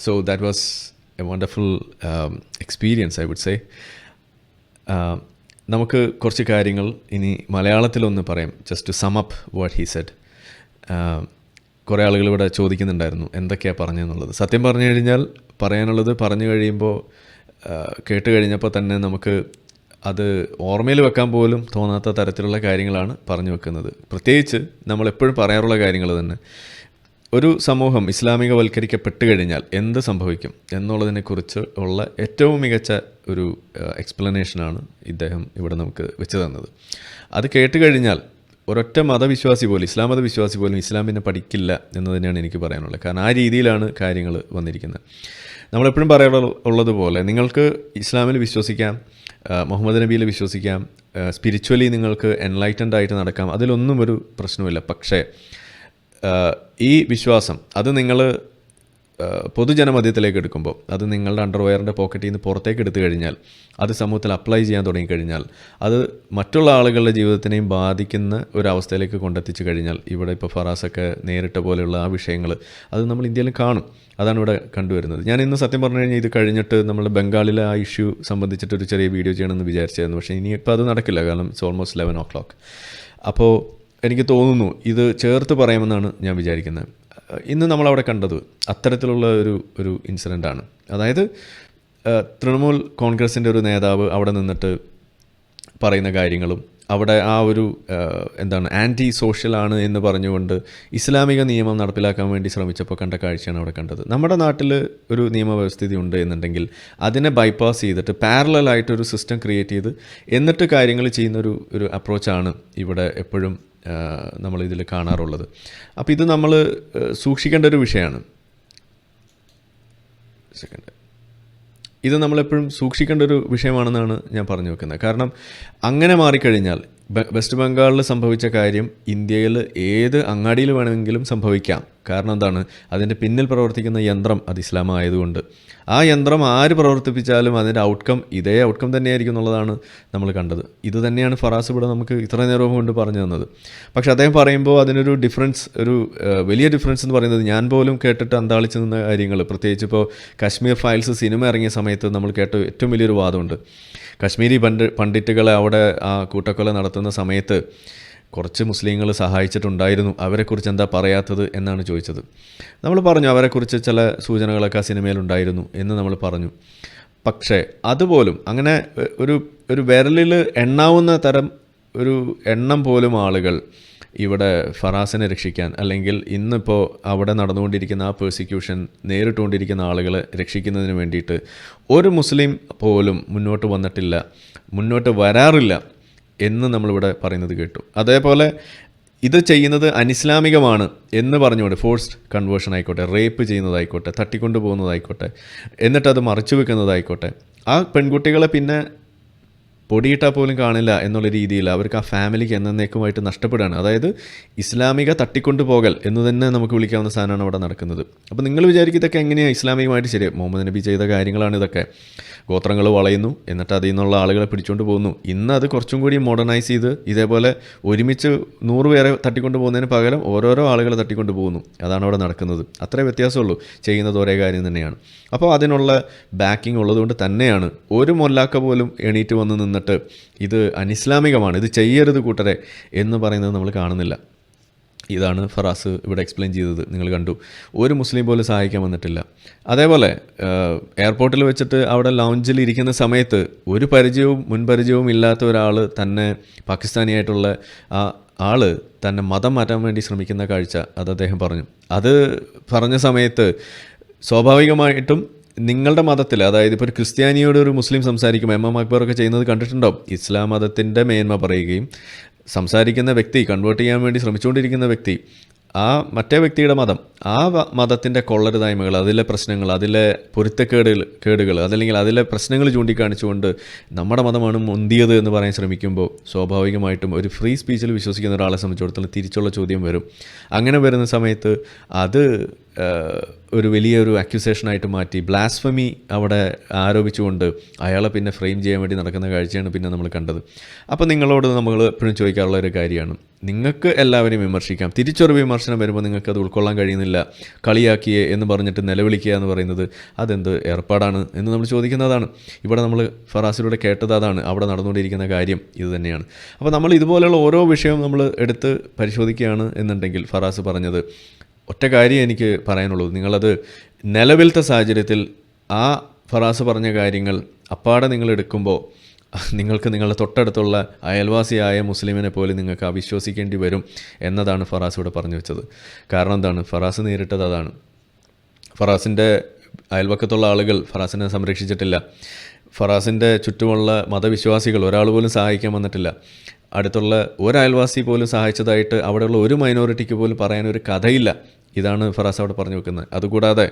So that was a wonderful experience I would say നമുക്ക് കുറച്ച് കാര്യങ്ങൾ ഇനി മലയാളത്തിലൊന്ന് പറയാം. Just to sum up what he said കുറേ ആളുകൾ ഇവിടെ ചോദിക്കുന്നുണ്ടായിരുന്നു എന്തൊക്കെയാണ് പറഞ്ഞതെന്നുള്ളത് സത്യം പറഞ്ഞു കഴിഞ്ഞാൽ പറയാനുള്ളത് പറഞ്ഞു കഴിയുമ്പോൾ കേട്ട് കഴിഞ്ഞപ്പോൾ തന്നെ നമുക്ക് അത് ഓർമ്മയിൽ വെക്കാൻ പോലും തോന്നാത്ത തരത്തിലുള്ള കാര്യങ്ങളാണ് പറഞ്ഞു വെക്കുന്നത്. പ്രത്യേകിച്ച് നമ്മളെപ്പോഴും പറയാറുള്ള കാര്യങ്ങൾ തന്നെ. ഒരു സമൂഹം ഇസ്ലാമികവൽക്കരിക്കപ്പെട്ട് കഴിഞ്ഞാൽ എന്ത് സംഭവിക്കും എന്നുള്ളതിനെക്കുറിച്ച് ഉള്ള ഏറ്റവും മികച്ച ഒരു എക്സ്പ്ലനേഷനാണ് ഇദ്ദേഹം ഇവിടെ നമുക്ക് വെച്ച് തന്നത്. അത് കേട്ട് കഴിഞ്ഞാൽ ഒരൊറ്റ മതവിശ്വാസി പോലും ഇസ്ലാം മതവിശ്വാസി പോലും ഇസ്ലാമിനെ പഠിക്കില്ല എന്ന് തന്നെയാണ് എനിക്ക് പറയാനുള്ളത്. കാരണം ആ രീതിയിലാണ് കാര്യങ്ങൾ വന്നിരിക്കുന്നത്. നമ്മളെപ്പോഴും പറയാറുള്ള ഉള്ളതുപോലെ നിങ്ങൾക്ക് ഇസ്ലാമിൽ വിശ്വസിക്കാം മുഹമ്മദ് നബിയിൽ വിശ്വസിക്കാം സ്പിരിച്വലി നിങ്ങൾക്ക് എൻലൈറ്റൻഡ് ആയിട്ട് നടക്കാം. അതിലൊന്നും ഒരു പ്രശ്നമില്ല പക്ഷേ ഈ വിശ്വാസം അത് നിങ്ങൾ പൊതുജനമധ്യത്തിലേക്ക് എടുക്കുമ്പോൾ അത് നിങ്ങളുടെ അണ്ടർവെയറിന്റെ പോക്കറ്റിൽ നിന്ന് പുറത്തേക്ക് എടുത്തു കഴിഞ്ഞാൽ അത് സമൂഹത്തിൽ അപ്ലൈ ചെയ്യാൻ തുടങ്ങിക്കഴിഞ്ഞാൽ അത് മറ്റുള്ള ആളുകളുടെ ജീവിതത്തിനെയും ബാധിക്കുന്ന ഒരവസ്ഥയിലേക്ക് കൊണ്ടെത്തിച്ചു കഴിഞ്ഞാൽ ഇവിടെ ഇപ്പോൾ ഫറാസൊക്കെ നേരിട്ട പോലെയുള്ള ആ വിഷയങ്ങൾ അത് നമ്മൾ ഇന്ത്യയിലും കാണും. അതാണ് ഇവിടെ കണ്ടുവരുന്നത്. ഞാൻ ഇന്ന് സത്യം പറഞ്ഞു കഴിഞ്ഞാൽ ഇത് കഴിഞ്ഞിട്ട് നമ്മൾ ബംഗാളിലെ ആ ഇഷ്യൂ സംബന്ധിച്ചിട്ട് ഒരു ചെറിയ വീഡിയോ ചെയ്യണമെന്ന് വിചാരിച്ചായിരുന്നു. പക്ഷേ ഇനിയിപ്പോൾ അത് നടക്കില്ല. കാരണം it's almost eleven o'clock അപ്പോൾ എനിക്ക് തോന്നുന്നു ഇത് ചേർത്ത് പറയാമെന്നാണ് ഞാൻ വിചാരിക്കുന്നത്. ഇന്ന് നമ്മളവിടെ കണ്ടത് അത്തരത്തിലുള്ള ഒരു ഒരു ഇൻസിഡന്റാണ് അതായത് തൃണമൂൽ കോൺഗ്രസിന്റെ ഒരു നേതാവ് അവിടെ നിന്നിട്ട് പറയുന്ന കാര്യങ്ങളും അവിടെ ആ ഒരു എന്താണ് ആന്റി സോഷ്യലാണ് എന്ന് പറഞ്ഞുകൊണ്ട് ഇസ്ലാമിക നിയമം നടപ്പിലാക്കാൻ വേണ്ടി ശ്രമിച്ചപ്പോൾ കണ്ട കാഴ്ചയാണ് അവിടെ കണ്ടത്. നമ്മുടെ നാട്ടിൽ ഒരു നിയമവ്യവസ്ഥിതി ഉണ്ട് എന്നുണ്ടെങ്കിൽ അതിനെ ബൈപ്പാസ് ചെയ്തിട്ട് പാരലായിട്ടൊരു സിസ്റ്റം ക്രിയേറ്റ് ചെയ്ത് എന്നിട്ട് കാര്യങ്ങൾ ചെയ്യുന്നൊരു ഒരു അപ്രോച്ചാണ് ഇവിടെ എപ്പോഴും നമ്മളിതിൽ കാണാറുള്ളത്. അപ്പോൾ ഇത് നമ്മൾ സൂക്ഷിക്കേണ്ട ഒരു വിഷയമാണ് സെക്കൻഡ് ഇത് നമ്മളെപ്പോഴും സൂക്ഷിക്കേണ്ട ഒരു വിഷയമാണെന്നാണ് ഞാൻ പറഞ്ഞു വെക്കുന്നത്. കാരണം അങ്ങനെ മാറിക്കഴിഞ്ഞാൽ വെസ്റ്റ് ബംഗാളിൽ സംഭവിച്ച കാര്യം ഇന്ത്യയിൽ ഏത് അങ്ങാടിയിൽ വേണമെങ്കിലും സംഭവിക്കാം. കാരണം എന്താണ്? അതിന്റെ പിന്നിൽ പ്രവർത്തിക്കുന്ന യന്ത്രം അത് ഇസ്ലാം ആയതുകൊണ്ട് ആ യന്ത്രം ആര് പ്രവർത്തിപ്പിച്ചാലും അതിന്റെ ഔട്ട്കം ഇതേ ഔട്ട്കം തന്നെയായിരിക്കും എന്നുള്ളതാണ് നമ്മൾ കണ്ടത്. ഇത് തന്നെയാണ് ഫറാസ് ഇവിടെ നമുക്ക് ഇത്ര നേരം കൊണ്ട് പറഞ്ഞു തന്നത്. പക്ഷേ അദ്ദേഹം പറയുമ്പോൾ അതിനൊരു ഡിഫറൻസ് ഒരു വലിയ ഡിഫറൻസ് എന്ന് പറയുന്നത് ഞാൻ പോലും കേട്ടിട്ട് അന്താളിച്ച് നിന്ന കാര്യങ്ങൾ പ്രത്യേകിച്ച് ഇപ്പോൾ കാശ്മീർ ഫയൽസ് സിനിമ ഇറങ്ങിയ സമയത്ത് നമ്മൾ കേട്ട ഏറ്റവും വലിയൊരു വാദമുണ്ട്. കാശ്മീരി പണ്ഡ് പണ്ഡിറ്റുകളെ അവിടെ ആ കൂട്ടക്കൊല നടത്തുന്ന സമയത്ത് കുറച്ച് മുസ്ലിങ്ങൾ സഹായിച്ചിട്ടുണ്ടായിരുന്നു. അവരെക്കുറിച്ച് എന്താ പറയാത്തത് എന്നാണ് ചോദിച്ചത്. നമ്മൾ പറഞ്ഞു അവരെക്കുറിച്ച് ചില സൂചനകളൊക്കെ ആ സിനിമയിലുണ്ടായിരുന്നു എന്ന് നമ്മൾ പറഞ്ഞു. പക്ഷേ അതുപോലും അങ്ങനെ ഒരു ഒരു വിരലിൽ എണ്ണാവുന്ന തരം ഒരു എണ്ണം പോലും ആളുകൾ ഇവിടെ ഫറാസിനെ രക്ഷിക്കാൻ അല്ലെങ്കിൽ ഇന്നിപ്പോൾ അവിടെ നടന്നുകൊണ്ടിരിക്കുന്ന ആ പേഴ്സിക്യൂഷൻ നേരിട്ടുകൊണ്ടിരിക്കുന്ന ആളുകളെ രക്ഷിക്കുന്നതിന് വേണ്ടിയിട്ട് ഒരു മുസ്ലിം പോലും മുന്നോട്ട് വന്നിട്ടില്ല മുന്നോട്ട് വരാറില്ല എന്ന് നമ്മളിവിടെ പറയുന്നത് കേട്ടു. അതേപോലെ ഇത് ചെയ്യുന്നത് അനിസ്ലാമികമാണ് എന്ന് പറഞ്ഞുകൊണ്ട് ഫോഴ്സ്ഡ് കൺവേർഷൻ ആയിക്കോട്ടെ റേപ്പ് ചെയ്യുന്നതായിക്കോട്ടെ തട്ടിക്കൊണ്ടു പോകുന്നതായിക്കോട്ടെ എന്നിട്ടത് മറച്ചു വെക്കുന്നതായിക്കോട്ടെ ആ പെൺകുട്ടികളെ പിന്നെ പൊടിയിട്ടാൽ പോലും കാണില്ല എന്നുള്ള രീതിയിൽ അവർക്ക് ആ ഫാമിലിക്ക് എന്നേക്കുമായിട്ട് നഷ്ടപ്പെടുകയാണ്. അതായത് ഇസ്ലാമിക തട്ടിക്കൊണ്ടുപോകൽ എന്ന് തന്നെ നമുക്ക് വിളിക്കാവുന്ന സാധനമാണ് അവിടെ നടക്കുന്നത്. അപ്പോൾ നിങ്ങൾ വിചാരിക്കും ഇതൊക്കെ എങ്ങനെയാണ് ഇസ്ലാമികമായിട്ട് ശരി? മുഹമ്മദ് നബി ചെയ്ത കാര്യങ്ങളാണ് ഇതൊക്കെ. ഗോത്രങ്ങൾ വളയുന്നു എന്നിട്ട് അതിൽ നിന്നുള്ള ആളുകളെ പിടിച്ചുകൊണ്ട് പോകുന്നു. ഇന്ന് അത് കുറച്ചും കൂടി മോഡേണൈസ് ചെയ്ത് ഇതേപോലെ ഒരുമിച്ച് നൂറ് പേരെ തട്ടിക്കൊണ്ട് പോകുന്നതിന് പകരം ഓരോരോ ആളുകളെ തട്ടിക്കൊണ്ട് പോകുന്നു. അതാണ് അവിടെ നടക്കുന്നത്. അത്രേ വ്യത്യാസമുള്ളൂ. ചെയ്യുന്നത് ഒരേ കാര്യം തന്നെയാണ്. അപ്പോൾ അതിനുള്ള ബാക്കിംഗ് ഉള്ളതുകൊണ്ട് തന്നെയാണ് ഒരു മൊല്ലാക്ക പോലും എണീറ്റ് വന്ന് നിന്നിട്ട് ഇത് അനിസ്ലാമികമാണ് ഇത് ചെയ്യരുത് കൂട്ടരെ എന്ന് പറയുന്നത് നമ്മൾ കാണുന്നില്ല. ഇതാണ് ഫറാസ് ഇവിടെ എക്സ്പ്ലെയിൻ ചെയ്തത് നിങ്ങൾ കണ്ടു. ഒരു മുസ്ലിം പോലും സഹായിക്കാൻ വന്നിട്ടില്ല. അതേപോലെ എയർപോർട്ടിൽ വെച്ചിട്ട് അവിടെ ലോഞ്ചിൽ ഇരിക്കുന്ന സമയത്ത് ഒരു പരിചയവും മുൻപരിചയവും ഇല്ലാത്ത ഒരാൾ തന്നെ പാകിസ്ഥാനിയായിട്ടുള്ള ആ ആൾ തന്നെ മതം മാറ്റാൻ വേണ്ടി ശ്രമിക്കുന്ന കാഴ്ച അത് അദ്ദേഹം പറഞ്ഞു. അത് പറഞ്ഞ സമയത്ത് സ്വാഭാവികമായിട്ടും നിങ്ങളുടെ മതത്തിൽ അതായത് ഇപ്പോൾ ഒരു ക്രിസ്ത്യാനിയോട് ഒരു മുസ്ലിം സംസാരിക്കുമ്പോൾ എം എം അക്ബറൊക്കെ ചെയ്യുന്നത് കണ്ടിട്ടുണ്ടാവും ഇസ്ലാം മതത്തിന്റെ മേന്മ പറയുകയും സംസാരിക്കുന്ന വ്യക്തി കൺവേർട്ട് ചെയ്യാൻ വേണ്ടി ശ്രമിച്ചുകൊണ്ടിരിക്കുന്ന വ്യക്തി ആ മറ്റേ വ്യക്തിയുടെ മതം ആ മതത്തിന്റെ കൊള്ളരുതായ്മകൾ അതിലെ പ്രശ്നങ്ങൾ അതിലെ പൊരുത്തക്കേടുകൾ കേടുകൾ അതല്ലെങ്കിൽ അതിലെ പ്രശ്നങ്ങൾ ചൂണ്ടിക്കാണിച്ചുകൊണ്ട് നമ്മുടെ മതമാണ് മുന്തിയത് എന്ന് പറയാൻ ശ്രമിക്കുമ്പോൾ സ്വാഭാവികമായിട്ടും ഒരു ഫ്രീ സ്പീച്ചിൽ വിശ്വസിക്കുന്ന ഒരാളെ സംബന്ധിച്ചിടത്തോളം തിരിച്ചുള്ള ചോദ്യം വരും. അങ്ങനെ വരുന്ന സമയത്ത് അത് ഒരു വലിയൊരു അക്യൂസേഷനായിട്ട് മാറ്റി. ബ്ലാസ്ഫമി അവിടെ ആരോപിച്ചുകൊണ്ട് അയാളെ പിന്നെ ഫ്രെയിം ചെയ്യാൻ വേണ്ടി നടക്കുന്ന കാഴ്ചയാണ് പിന്നെ നമ്മൾ കണ്ടത്. അപ്പോൾ നിങ്ങളോട് നമ്മൾ എപ്പോഴും ചോദിക്കാറുള്ള ഒരു കാര്യമാണ്. നിങ്ങൾക്ക് എല്ലാവരെയും വിമർശിക്കാം. തിരിച്ചൊരു വിമർശനം വരുമ്പോൾ നിങ്ങൾക്ക് അത് ഉൾക്കൊള്ളാൻ കഴിയുന്നില്ല. കളിയാക്കിയേ എന്ന് പറഞ്ഞിട്ട് നിലവിളിക്കുക എന്ന് പറയുന്നത് അതെന്ത് ഏർപ്പാടാണ് എന്ന് നമ്മൾ ചോദിക്കുന്നതാണ്. ഇവിടെ നമ്മൾ ഫറാസിലൂടെ കേട്ടത് അതാണ്. അവിടെ നടന്നുകൊണ്ടിരിക്കുന്ന കാര്യം ഇത് തന്നെയാണ്. അപ്പോൾ നമ്മൾ ഇതുപോലെയുള്ള ഓരോ വിഷയവും നമ്മൾ എടുത്ത് പരിശോധിക്കുകയാണ് എന്നുണ്ടെങ്കിൽ ഫറാസ് പറഞ്ഞത് ഒറ്റ കാര്യം എനിക്ക് പറയാനുള്ളൂ നിങ്ങളത് നിലവിലത്തെ സാഹചര്യത്തിൽ ആ ഫറാസ് പറഞ്ഞ കാര്യങ്ങൾ അപ്പാടെ നിങ്ങൾ എടുക്കുമ്പോൾ നിങ്ങൾക്ക് നിങ്ങളുടെ തൊട്ടടുത്തുള്ള അയൽവാസിയായ മുസ്ലിമിനെ പോലും നിങ്ങൾക്ക് അവിശ്വസിക്കേണ്ടി വരും എന്നതാണ് ഫറാസ് ഇവിടെ പറഞ്ഞു വെച്ചത്. കാരണം എന്താണ്? ഫറാസ് നേരിട്ടത് അതാണ്. ഫറാസിന്റെ അയൽവക്കത്തുള്ള ആളുകൾ ഫറാസിനെ സംരക്ഷിച്ചിട്ടില്ല. ഫറാസിന്റെ ചുറ്റുമുള്ള മതവിശ്വാസികൾ ഒരാൾ പോലും സഹായിക്കാൻ വന്നിട്ടില്ല. അടുത്തുള്ള ഒരു അയൽവാസി പോലും സഹായിച്ചതായിട്ട് അവിടെയുള്ള ഒരു മൈനോറിറ്റിക്ക് പോലും പറയാൻ ഒരു കഥയില്ല. ഇതാണ് ഫറാസ് അവിടെ പറഞ്ഞു വെക്കുന്നത്. അതുകൂടാതെ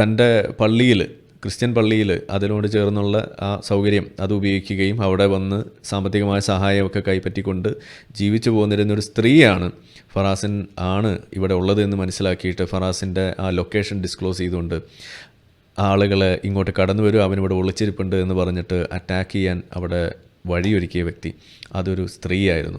തന്റെ പള്ളിയിൽ ക്രിസ്ത്യൻ പള്ളിയിൽ അതിനോട് ചേർന്നുള്ള ആ സൗകര്യം അത് ഉപയോഗിക്കുകയും അവിടെ വന്ന് സാമ്പത്തികമായ സഹായമൊക്കെ കൈപ്പറ്റിക്കൊണ്ട് ജീവിച്ചു പോന്നിരുന്ന ഒരു സ്ത്രീയാണ് ഫറാസിൻ ആണ് ഇവിടെ ഉള്ളത് എന്ന് മനസ്സിലാക്കിയിട്ട് ഫറാസിന്റെ ആ ലൊക്കേഷൻ ഡിസ്ക്ലോസ് ചെയ്തുകൊണ്ട് ആളുകളെ ഇങ്ങോട്ട് കടന്നു വരും അവനിവിടെ ഒളിച്ചിരിപ്പുണ്ട് എന്ന് പറഞ്ഞിട്ട് അറ്റാക്ക് ചെയ്യാൻ അവിടെ വഴിയൊരുക്കിയ വ്യക്തി. അതൊരു സ്ത്രീയായിരുന്നു.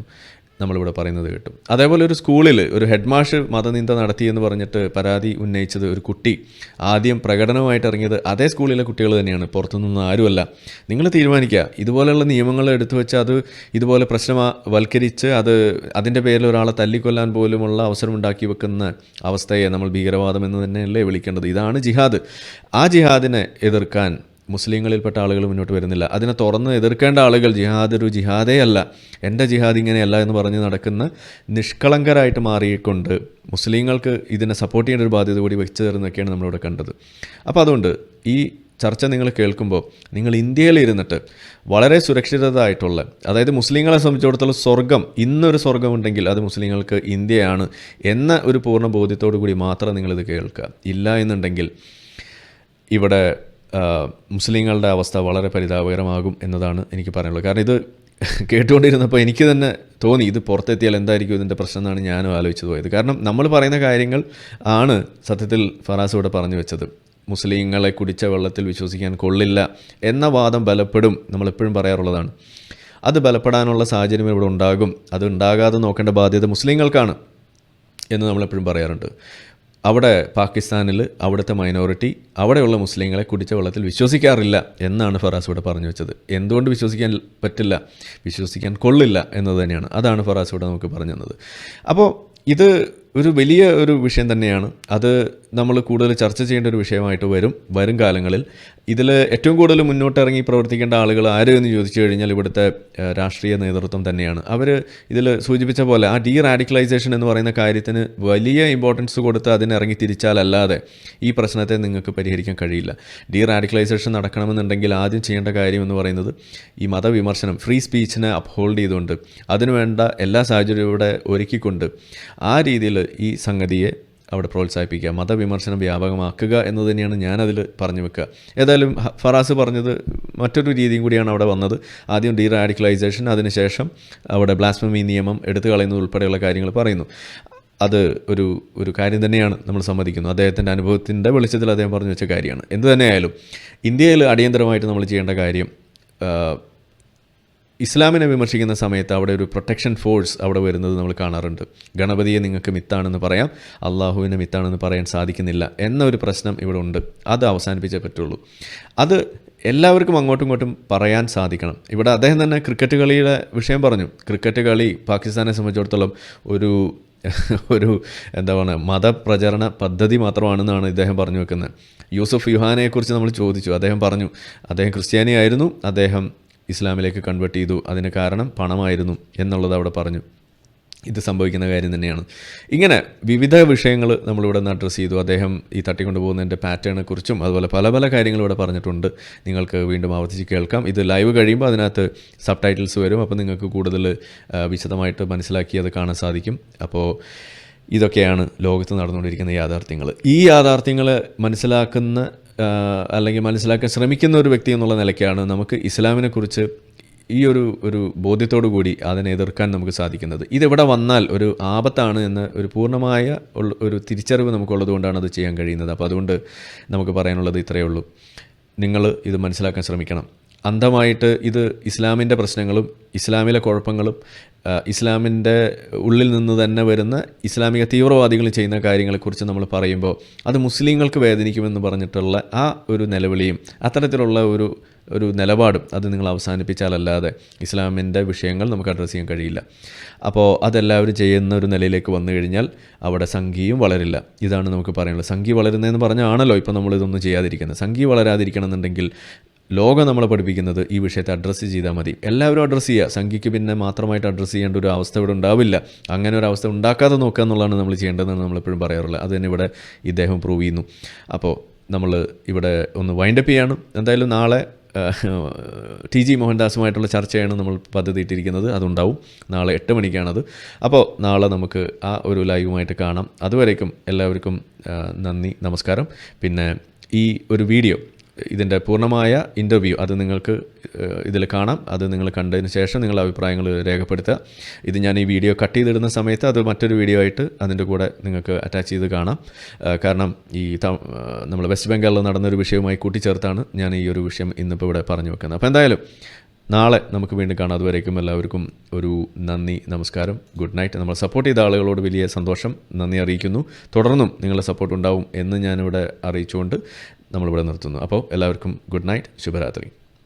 നമ്മളിവിടെ പറയുന്നത് കേട്ടു. അതേപോലെ ഒരു സ്കൂളിൽ ഒരു ഹെഡ് മാഷ് മതനിന്ദ നടത്തിയെന്ന് പറഞ്ഞിട്ട് പരാതി ഉന്നയിച്ചത് ഒരു കുട്ടി. ആദ്യം പ്രകടനമായിട്ട് ഇറങ്ങിയത് അതേ സ്കൂളിലെ കുട്ടികൾ തന്നെയാണ്. പുറത്തുനിന്ന് ആരുമല്ല. നിങ്ങൾ തീരുമാനിക്കുക. ഇതുപോലെയുള്ള നിയമങ്ങൾ എടുത്തു വെച്ച് അത് ഇതുപോലെ പ്രശ്നവൽക്കരിച്ച് അത് അതിന്റെ പേരിൽ ഒരാളെ തല്ലിക്കൊല്ലാൻ പോലുമുള്ള അവസരം ഉണ്ടാക്കി വെക്കുന്ന അവസ്ഥയെ നമ്മൾ ഭീകരവാദം എന്ന് തന്നെയല്ലേ വിളിക്കേണ്ടത്. ഇതാണ് ജിഹാദ്. ആ ജിഹാദിനെ എതിർക്കാൻ മുസ്ലിങ്ങളിൽപ്പെട്ട ആളുകൾ മുന്നോട്ട് വരുന്നില്ല. അതിനെ തുറന്ന് എതിർക്കേണ്ട ആളുകൾ ജിഹാദ് ഒരു ജിഹാദേ അല്ല. എന്റെ ജിഹാദ് ഇങ്ങനെയല്ല എന്ന് പറഞ്ഞ് നടക്കുന്ന നിഷ്കളങ്കരായിട്ട് മാറിയിക്കൊണ്ട് മുസ്ലിങ്ങൾക്ക് ഇതിനെ സപ്പോർട്ട് ചെയ്യേണ്ട ഒരു ബാധ്യത കൂടി വെച്ച് തരുന്നൊക്കെയാണ് നമ്മളിവിടെ കണ്ടത്. അപ്പോൾ അതുകൊണ്ട് ഈ ചർച്ച നിങ്ങൾ കേൾക്കുമ്പോൾ നിങ്ങൾ ഇന്ത്യയിൽ ഇരുന്നിട്ട് വളരെ സുരക്ഷിതമായിട്ടുള്ള അതായത് മുസ്ലിങ്ങളെ സംബന്ധിച്ചിടത്തോളം സ്വർഗം ഇന്നൊരു സ്വർഗമുണ്ടെങ്കിൽ അത് മുസ്ലിങ്ങൾക്ക് ഇന്ത്യയാണ് എന്ന ഒരു പൂർണ ബോധ്യത്തോടു കൂടി മാത്രം നിങ്ങളിത് കേൾക്കുക. ഇല്ല എന്നുണ്ടെങ്കിൽ ഇവിടെ മുസ്ലിങ്ങളുടെ അവസ്ഥ വളരെ പരിതാപകരമാകും എന്നതാണ് എനിക്ക് പറയാനുള്ളത്. കാരണം ഇത് കേട്ടുകൊണ്ടിരുന്നപ്പോൾ എനിക്ക് തന്നെ തോന്നി ഇത് പുറത്തെത്തിയാൽ എന്തായിരിക്കും ഇതിന്റെ പ്രശ്നം എന്നാണ് ഞാനും ആലോചിച്ചു പോയത്. കാരണം നമ്മൾ പറയുന്ന കാര്യങ്ങൾ ആണ് സത്യത്തിൽ ഫറാസ് ഇവിടെ പറഞ്ഞു വെച്ചത്. മുസ്ലിങ്ങളെ കുടിച്ച വെള്ളത്തിൽ വിശ്വസിക്കാൻ കൊള്ളില്ല എന്ന വാദം ബലപ്പെടും നമ്മളെപ്പോഴും പറയാറുള്ളതാണ്. അത് ബലപ്പെടാനുള്ള സാഹചര്യം ഇവിടെ ഉണ്ടാകും. അത് ഉണ്ടാകാതെ നോക്കേണ്ട ബാധ്യത മുസ്ലിങ്ങൾക്കാണ് എന്ന് നമ്മളെപ്പോഴും പറയാറുണ്ട്. അവിടെ പാകിസ്ഥാനിൽ അവിടുത്തെ മൈനോറിറ്റി അവിടെയുള്ള മുസ്ലിങ്ങളെ കുടിച്ച വെള്ളത്തിൽ വിശ്വസിക്കാറില്ല എന്നാണ് ഫറാസ് ഇവിടെ പറഞ്ഞു വെച്ചത്. എന്തുകൊണ്ട് വിശ്വസിക്കാൻ പറ്റില്ല? വിശ്വസിക്കാൻ കൊള്ളില്ല എന്നത് തന്നെയാണ്. അതാണ് ഫറാസ് ഇവിടെ നമുക്ക് പറഞ്ഞു തന്നത്. അപ്പോൾ ഇത് ഒരു വലിയ ഒരു വിഷയം തന്നെയാണ്. അത് നമ്മൾ കൂടുതൽ ചർച്ച ചെയ്യേണ്ട ഒരു വിഷയമായിട്ട് വരും വരും കാലങ്ങളിൽ. ഇതിൽ ഏറ്റവും കൂടുതൽ മുന്നോട്ടിറങ്ങി പ്രവർത്തിക്കേണ്ട ആളുകൾ ആര് എന്ന് ചോദിച്ചു കഴിഞ്ഞാൽ ഇവിടുത്തെ രാഷ്ട്രീയ നേതൃത്വം തന്നെയാണ്. അവർ ഇതിൽ സൂചിപ്പിച്ച പോലെ ആ ഡീ റാഡിക്കലൈസേഷൻ എന്ന് പറയുന്ന കാര്യത്തിന് വലിയ ഇമ്പോർട്ടൻസ് കൊടുത്ത് അതിനിറങ്ങി തിരിച്ചാലല്ലാതെ ഈ പ്രശ്നത്തെ നിങ്ങൾക്ക് പരിഹരിക്കാൻ കഴിയില്ല. ഡീ റാഡിക്കലൈസേഷൻ നടക്കണമെന്നുണ്ടെങ്കിൽ ആദ്യം ചെയ്യേണ്ട കാര്യം എന്ന് പറയുന്നത് ഈ മതവിമർശനം ഫ്രീ സ്പീച്ചിനെ അപ്ഹോൾഡ് ചെയ്തുകൊണ്ട് അതിനുവേണ്ട എല്ലാ സാഹചര്യവും ഇവിടെ ഒരുക്കിക്കൊണ്ട് ആ രീതിയിൽ ഈ സംഗതിയെ അവിടെ പ്രോത്സാഹിപ്പിക്കുക മതവിമർശനം വ്യാപകമാക്കുക എന്ന് തന്നെയാണ് ഞാനതിൽ പറഞ്ഞു വെക്കുക. ഏതായാലും ഫറാസ് പറഞ്ഞത് മറ്റൊരു രീതിയും കൂടിയാണ് അവിടെ വന്നത്. ആദ്യം ഡീ റാഡിക്കലൈസേഷൻ അതിനുശേഷം അവിടെ ബ്ലാസ്മമി നിയമം എടുത്തു കളയുന്നത് ഉൾപ്പെടെയുള്ള കാര്യങ്ങൾ പറയുന്നു. അത് ഒരു ഒരു കാര്യം തന്നെയാണ് നമ്മൾ സമ്മതിക്കുന്നത്. അദ്ദേഹത്തിന്റെ അനുഭവത്തിന്റെ വെളിച്ചത്തിൽ അദ്ദേഹം പറഞ്ഞു വെച്ച കാര്യമാണ്. എന്തു തന്നെയായാലും ഇന്ത്യയിൽ അടിയന്തരമായിട്ട് നമ്മൾ ചെയ്യേണ്ട കാര്യം ഇസ്ലാമിനെ വിമർശിക്കുന്ന സമയത്ത് അവിടെ ഒരു പ്രൊട്ടക്ഷൻ ഫോഴ്സ് അവിടെ വരുന്നത് നമ്മൾ കാണാറുണ്ട്. ഗണപതിയെ നിങ്ങൾക്ക് മിത്താണെന്ന് പറയാം അള്ളാഹുവിനെ മിത്താണെന്ന് പറയാൻ സാധിക്കുന്നില്ല എന്നൊരു പ്രശ്നം ഇവിടെ ഉണ്ട്. അത് അവസാനിപ്പിച്ചേ പറ്റുള്ളൂ. അത് എല്ലാവർക്കും അങ്ങോട്ടും ഇങ്ങോട്ടും പറയാൻ സാധിക്കണം. ഇവിടെ അദ്ദേഹം തന്നെ ക്രിക്കറ്റ് കളിയുടെ വിഷയം പറഞ്ഞു. ക്രിക്കറ്റ് കളി പാകിസ്ഥാനെ സംബന്ധിച്ചിടത്തോളം ഒരു ഒരു എന്താ പറയുക മതപ്രചരണ പദ്ധതി മാത്രമാണെന്നാണ് ഇദ്ദേഹം പറഞ്ഞു വെക്കുന്നത്. യൂസഫ് യുഹാനെക്കുറിച്ച് നമ്മൾ ചോദിച്ചു. അദ്ദേഹം പറഞ്ഞു അദ്ദേഹം ക്രിസ്ത്യാനിയായിരുന്നു. അദ്ദേഹം ഇസ്ലാമിലേക്ക് കൺവേർട്ട് ചെയ്തു. അതിന് കാരണം പണമായിരുന്നു എന്നുള്ളത് അവിടെ പറഞ്ഞു. ഇത് സംഭവിക്കുന്ന കാര്യം തന്നെയാണ്. ഇങ്ങനെ വിവിധ വിഷയങ്ങൾ നമ്മളിവിടെ നിന്ന് അഡ്രസ്സ് ചെയ്തു. അദ്ദേഹം ഈ തട്ടിക്കൊണ്ടു പോകുന്നതിന്റെ പാറ്റേണെ കുറിച്ചും അതുപോലെ പല പല കാര്യങ്ങളും ഇവിടെ പറഞ്ഞിട്ടുണ്ട്. നിങ്ങൾക്ക് വീണ്ടും ആവർത്തിച്ച് കേൾക്കാം. ഇത് ലൈവ് കഴിയുമ്പോൾ അതിനകത്ത് സബ് ടൈറ്റിൽസ് വരും. അപ്പോൾ നിങ്ങൾക്ക് കൂടുതൽ വിശദമായിട്ട് മനസ്സിലാക്കി അത് കാണാൻ സാധിക്കും. അപ്പോൾ ഇതൊക്കെയാണ് ലോകത്ത് നടന്നുകൊണ്ടിരിക്കുന്ന യാഥാർത്ഥ്യങ്ങൾ. ഈ യാഥാർത്ഥ്യങ്ങൾ മനസ്സിലാക്കുന്ന അല്ലെങ്കിൽ മനസ്സിലാക്കാൻ ശ്രമിക്കുന്ന ഒരു വ്യക്തി എന്നുള്ള നിലയ്ക്കാണ് നമുക്ക് ഇസ്ലാമിനെക്കുറിച്ച് ഈ ഒരു ഒരു ബോധ്യത്തോടു കൂടി അതിനെ എതിർക്കാൻ നമുക്ക് സാധിക്കുന്നത്. ഇതെവിടെ വന്നാൽ ഒരു ആപത്താണ് എന്ന് ഒരു പൂർണമായ ഒരു തിരിച്ചറിവ് നമുക്കുള്ളത് കൊണ്ടാണ് അത് ചെയ്യാൻ കഴിയുന്നത്. അപ്പോൾ അതുകൊണ്ട് നമുക്ക് പറയാനുള്ളത് ഇത്രയേ ഉള്ളൂ. നിങ്ങൾ ഇത് മനസ്സിലാക്കാൻ ശ്രമിക്കണം. അന്ധമായിട്ട് ഇത് ഇസ്ലാമിന്റെ പ്രശ്നങ്ങളും ഇസ്ലാമിലെ കുഴപ്പങ്ങളും ഇസ്ലാമിന്റെ ഉള്ളിൽ നിന്ന് തന്നെ വരുന്ന ഇസ്ലാമിക തീവ്രവാദികൾ ചെയ്യുന്ന കാര്യങ്ങളെക്കുറിച്ച് നമ്മൾ പറയുമ്പോൾ അത് മുസ്ലിങ്ങൾക്ക് വേദനിക്കുമെന്ന് പറഞ്ഞിട്ടുള്ള ആ ഒരു നിലവിളിയും അത്തരത്തിലുള്ള ഒരു ഒരു നിലപാടും അത് നിങ്ങൾ അവസാനിപ്പിച്ചാലല്ലാതെ ഇസ്ലാമിന്റെ വിഷയങ്ങൾ നമുക്ക് അഡ്രസ്സ് ചെയ്യാൻ കഴിയില്ല. അപ്പോൾ അതെല്ലാവരും ചെയ്യുന്ന ഒരു നിലയിലേക്ക് വന്നു കഴിഞ്ഞാൽ അവിടെ സംഖ്യയും വളരില്ല. ഇതാണ് നമുക്ക് പറയാനുള്ളത്. സംഖ്യ വളരുന്നതെന്ന് പറഞ്ഞാണല്ലോ ഇപ്പോൾ നമ്മളിതൊന്നും ചെയ്യാതിരിക്കുന്നത്. സംഖ്യ വളരാതിരിക്കണം എന്നുണ്ടെങ്കിൽ ലോകം നമ്മൾ പഠിപ്പിക്കുന്നത് ഈ വിഷയത്തെ അഡ്രസ്സ് ചെയ്താൽ മതി. എല്ലാവരും അഡ്രസ്സ് ചെയ്യുക. സംഖ്യയ്ക്ക് പിന്നെ മാത്രമായിട്ട് അഡ്രസ്സ് ചെയ്യേണ്ട ഒരു അവസ്ഥ ഇവിടെ ഉണ്ടാവില്ല. അങ്ങനെ ഒരു അവസ്ഥ ഉണ്ടാക്കാതെ നോക്കുക എന്നുള്ളതാണ് നമ്മൾ ചെയ്യേണ്ടതെന്ന് നമ്മളെപ്പോഴും പറയാറുള്ളത്. അത് തന്നെ ഇവിടെ ഇദ്ദേഹം പ്രൂവ് ചെയ്യുന്നു. അപ്പോൾ നമ്മൾ ഇവിടെ ഒന്ന് വൈൻഡപ്പ് ചെയ്യാണ്. എന്തായാലും നാളെ ടി ജി മോഹൻദാസുമായിട്ടുള്ള ചർച്ചയാണ് നമ്മൾ പദ്ധതി ഇട്ടിരിക്കുന്നത്. അതുണ്ടാവും. നാളെ എട്ട് മണിക്കാണത്. അപ്പോൾ നാളെ നമുക്ക് ആ ഒരു ലൈവുമായിട്ട് കാണാം. അതുവരേക്കും എല്ലാവർക്കും നന്ദി നമസ്കാരം. പിന്നെ ഈ ഒരു വീഡിയോ ഇതിന്റെ പൂർണമായ ഇന്റർവ്യൂ അത് നിങ്ങൾക്ക് ഇതിൽ കാണാം. അത് നിങ്ങൾ കണ്ടതിന് ശേഷം നിങ്ങളുടെ അഭിപ്രായങ്ങൾ രേഖപ്പെടുത്തുക. ഇത് ഞാൻ ഈ വീഡിയോ കട്ട് ചെയ്തിടുന്ന സമയത്ത് അത് മറ്റൊരു വീഡിയോ ആയിട്ട് അതിന്റെ കൂടെ നിങ്ങൾക്ക് അറ്റാച്ച് ചെയ്ത് കാണാം. കാരണം ഈ നമ്മൾ വെസ്റ്റ് ബംഗാളിൽ നടന്നൊരു വിഷയവുമായി കൂട്ടിച്ചേർത്താണ് ഞാൻ ഈ ഒരു വിഷയം ഇന്നിപ്പോൾ ഇവിടെ പറഞ്ഞു വെക്കുന്നത്. അപ്പോൾ എന്തായാലും നാളെ നമുക്ക് വീണ്ടും കാണാം. അതുവരേക്കും എല്ലാവർക്കും ഒരു നന്ദി നമസ്കാരം ഗുഡ് നൈറ്റ് നമ്മൾ സപ്പോർട്ട് ചെയ്ത ആളുകളോട് വലിയ സന്തോഷം. നന്ദി അറിയിക്കുന്നു. തുടർന്നും നിങ്ങളുടെ സപ്പോർട്ട് ഉണ്ടാവും എന്ന് ഞാനിവിടെ അറിയിച്ചുകൊണ്ട് നമ്മളിവിടെ നിർത്തുന്നു. അപ്പോൾ എല്ലാവർക്കും ഗുഡ് നൈറ്റ് ശുഭരാത്രി.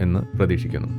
എന്ന് പ്രതീക്ഷിക്കുന്നു